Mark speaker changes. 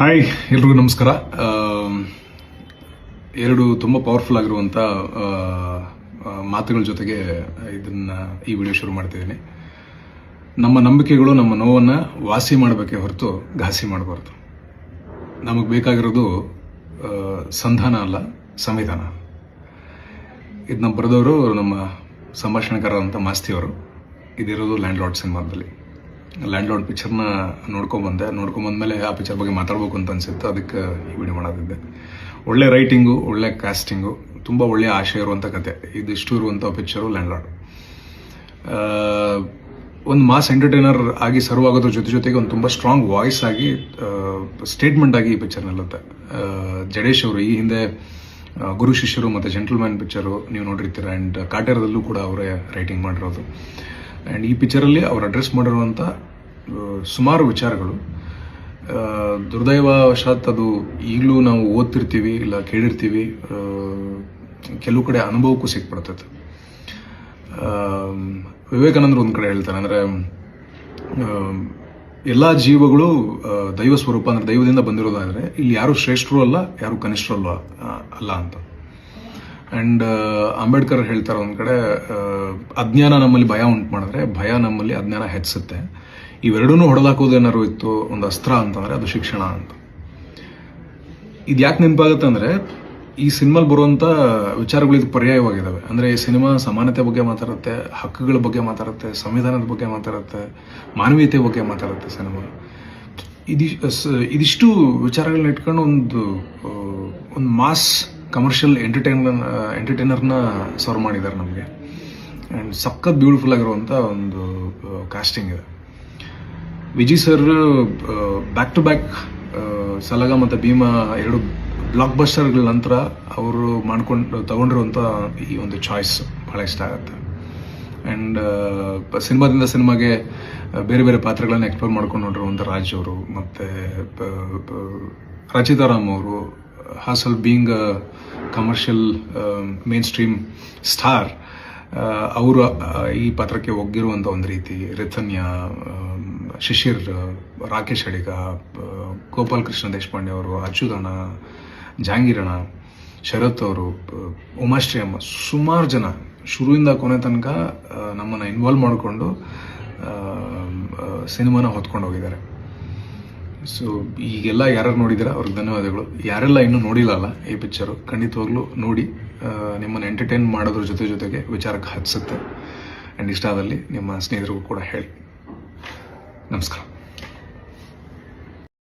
Speaker 1: Hi, ಎಲ್ರಿಗೂ ನಮಸ್ಕಾರ. ಎರಡು ತುಂಬ ಪವರ್ಫುಲ್ ಆಗಿರುವಂಥ ಮಾತುಗಳ ಜೊತೆಗೆ ಇದನ್ನು ಈ ವಿಡಿಯೋ ಶುರು ಮಾಡ್ತಿದ್ದೀನಿ ನಮ್ಮ ನಂಬಿಕೆಗಳು, ನಮ್ಮ ನೋವನ್ನು ವಾಸಿ ಮಾಡಬೇಕೇ ಹೊರತು ಘಾಸಿ ಮಾಡಬಾರ್ದು. ನಮಗೆ ಬೇಕಾಗಿರೋದು ಸಂಧಾನ ಅಲ್ಲ, ಸಂವಿಧಾನ. ಇದನ್ನ ಬರೆದವರು ನಮ್ಮ ಸಂಭಾಷಣೆಕಾರರಂಥ ಮಾಸ್ತಿಯವರು. ಇದಿರೋದು ಲ್ಯಾಂಡ್ ಲಾರ್ಡ್ ಸಿನಿಮಾದಲ್ಲಿ. ಲ್ಯಾಂಡ್ ಲಾರ್ಡ್ ಪಿಕ್ಚರ್ನ ನೋಡ್ಕೊಂಬಂದೆ ನೋಡ್ಕೊಂಬಂದ್ಮೇಲೆ ಆ ಪಿಕ್ಚರ್ ಬಗ್ಗೆ ಮಾತಾಡ್ಬೇಕು ಅಂತ ಅನಿಸುತ್ತೆ. ಅದಕ್ಕೆ ಈ ವಿಡಿಯೋ ಮಾಡೋದಿದ್ದೆ ಒಳ್ಳೆ ರೈಟಿಂಗು ಒಳ್ಳೆ ಕ್ಯಾಸ್ಟಿಂಗು ತುಂಬ ಒಳ್ಳೆಯ ಆಶಯ ಇರುವಂಥ ಕತೆ. ಇದಿಷ್ಟು ಇರುವಂಥ ಪಿಕ್ಚರು ಲ್ಯಾಂಡ್ ಲಾರ್ಡ್ ಒಂದು ಮಾಸ್ ಎಂಟರ್ಟೈನರ್ ಆಗಿ ಸರ್ವ್ ಆಗೋದ್ರ ಜೊತೆ ಜೊತೆಗೆ ಒಂದು ತುಂಬ ಸ್ಟ್ರಾಂಗ್ ವಾಯ್ಸ್ ಆಗಿ ಸ್ಟೇಟ್ಮೆಂಟ್ ಆಗಿ ಈ ಪಿಕ್ಚರ್ ನಿಲ್ಲುತ್ತೆ. ಜಡೇಶ್ ಅವರು, ಈ ಹಿಂದೆ ಗುರು ಶಿಷ್ಯರು ಮತ್ತು ಜೆಂಟಲ್ಮ್ಯಾನ್ ಪಿಕ್ಚರು ನೀವು ನೋಡಿರ್ತೀರ. ಆ್ಯಂಡ್ ಕಾಟೇರದಲ್ಲೂ ಕೂಡ ಅವರೇ ರೈಟಿಂಗ್ ಮಾಡಿರೋದು. ಆ್ಯಂಡ್ ಈ ಪಿಕ್ಚರಲ್ಲಿ ಅವ್ರು ಅಡ್ರೆಸ್ ಮಾಡಿರುವಂಥ ಸುಮಾರು ವಿಚಾರಗಳು. ದುರ್ದೈವವಶಾತ್ ಅದು ಈಗಲೂ ನಾವು ಓದ್ತಿರ್ತೀವಿ ಇಲ್ಲ ಕೇಳಿರ್ತೀವಿ ಕೆಲವು ಕಡೆ ಅನುಭವಕ್ಕೂ ಸಿಕ್ಬಿಡ್ತೈತೆ. ಆಮ್, ವಿವೇಕಾನಂದರು ಒಂದು ಕಡೆ ಹೇಳ್ತಾರೆ ಅಂದರೆ ಎಲ್ಲ ಜೀವಗಳು ದೈವ ಸ್ವರೂಪ ಅಂದರೆ ದೈವದಿಂದ ಬಂದಿರೋದಾದರೆ ಇಲ್ಲಿ ಯಾರು ಶ್ರೇಷ್ಠರು ಅಲ್ಲ ಯಾರು ಕನಿಷ್ಠರು ಅಲ್ಲ ಅಲ್ಲ ಅಂತ. ಆ್ಯಂಡ್ ಅಂಬೇಡ್ಕರ್ ಹೇಳ್ತಾರೆ ಒಂದು ಕಡೆ ಅಜ್ಞಾನ ನಮ್ಮಲ್ಲಿ ಭಯ ಉಂಟು ಮಾಡಿದ್ರೆ ಭಯ ನಮ್ಮಲ್ಲಿ ಅಜ್ಞಾನ ಹೆಚ್ಚಿಸುತ್ತೆ. ಇವೆರಡೂ ಹೊಡೆದಾಕೋದು ಏನಾದ್ರು ಇತ್ತು, ಒಂದು ಅಸ್ತ್ರ ಅಂತಂದರೆ ಅದು ಶಿಕ್ಷಣ ಅಂತ. ಇದು ಯಾಕೆ ನೆನಪಾಗುತ್ತೆ ಅಂದರೆ, ಈ ಸಿನಿಮಾಲ್ ಬರುವಂಥ ವಿಚಾರಗಳು ಇದು ಪರ್ಯಾಯವಾಗಿದ್ದಾವೆ ಅಂದರೆ ಈ ಸಿನಿಮಾ ಸಮಾನತೆ ಬಗ್ಗೆ ಮಾತಾಡುತ್ತೆ, ಹಕ್ಕುಗಳ ಬಗ್ಗೆ ಮಾತಾಡುತ್ತೆ, ಸಂವಿಧಾನದ ಬಗ್ಗೆ ಮಾತಾಡುತ್ತೆ ಮಾನವೀಯತೆ ಬಗ್ಗೆ ಮಾತಾಡುತ್ತೆ ಸಿನಿಮಾ. ಇದಿ ಸ- ಇದಿಷ್ಟು ವಿಚಾರಗಳನ್ನ ಇಟ್ಕೊಂಡು ಒಂದು ಒಂದು ಮಾಸ್ ಕಮರ್ಷಿಯಲ್ ಎಂಟರ್ಟೈನ್ ಎಂಟರ್ಟೈನರ್ನ ಸರ್ವ್ ಮಾಡಿದ್ದಾರೆ ನಮಗೆ. ಆ್ಯಂಡ್ ಸಖತ್ ಬ್ಯೂಟಿಫುಲ್ ಆಗಿರುವಂಥ ಒಂದು ಕಾಸ್ಟಿಂಗ್ ಇದೆ. Viji sir back to back Salaga ಮತ್ತು ಭೀಮಾ ಎರಡು ಬ್ಲಾಕ್ ಬಸ್ಟರ್ಗಳ ನಂತರ ಅವರು ಮಾಡ್ಕೊಂಡು ತಗೊಂಡಿರುವಂಥ ಈ ಒಂದು ಚಾಯ್ಸ್ ಭಾಳ ಇಷ್ಟ ಆಗುತ್ತೆ. ಆ್ಯಂಡ್ ಸಿನಿಮಾದಿಂದ ಸಿನಿಮಾಗೆ ಬೇರೆ ಬೇರೆ ಪಾತ್ರಗಳನ್ನ ಎಕ್ಸ್ಪ್ಲೋರ್ ಮಾಡ್ಕೊಂಡು ನೋಡಿರುವಂಥ ರಾಜ್ ಅವರು ಮತ್ತು ರಚಿತಾ ರಾಮ್ ಅವರು being a commercial mainstream star ಅವರು ಈ ಪಾತ್ರಕ್ಕೆ ಒಗ್ಗಿರುವಂಥ ಒಂದು ರೀತಿ ರಿಥನ್ಯ ಆಮ್, ಶಿಶಿರ್ ರಾಕೇಶ್ ಅಡಿಗ ಗೋಪಾಲ್ ಕೃಷ್ಣ ದೇಶಪಾಂಡೆ ಅವರು ಅಚ್ಯುತಣ್ಣ ಜಾಂಗೀರಣ ಶರತ್ ಅವರು ಉಮಾಶ್ರೀ ಅಮ್ಮ ಸುಮಾರು ಜನ ಶುರುವಿಂದ ಕೊನೆ ತನಕ ನಮ್ಮನ್ನು ಇನ್ವಾಲ್ವ್ ಮಾಡಿಕೊಂಡು ಸಿನಿಮಾನ ಹೊತ್ಕೊಂಡು ಹೋಗಿದ್ದಾರೆ. ಸೊ ಈಗೆಲ್ಲ ಯಾರು ನೋಡಿದ್ದೀರಾ ಅವ್ರಿಗೆ ಧನ್ಯವಾದಗಳು. ಯಾರೆಲ್ಲ ಇನ್ನೂ ನೋಡಿಲ್ಲಲ್ಲ ಈ ಪಿಕ್ಚರು ಖಂಡಿತವಾಗ್ಲೂ ನೋಡಿ. ನಿಮ್ಮನ್ನು ಎಂಟರ್ಟೈನ್ ಮಾಡೋದ್ರ ಜೊತೆ ಜೊತೆಗೆ ವಿಚಾರಕ್ಕೆ ಹಚ್ಚುತ್ತೆ ಆ್ಯಂಡ್ ಇಷ್ಟ ಆದಲ್ಲಿ ನಿಮ್ಮ ಸ್ನೇಹಿತರಿಗೂ ಕೂಡ ಹೇಳಿ. ನಮಸ್ಕಾರ.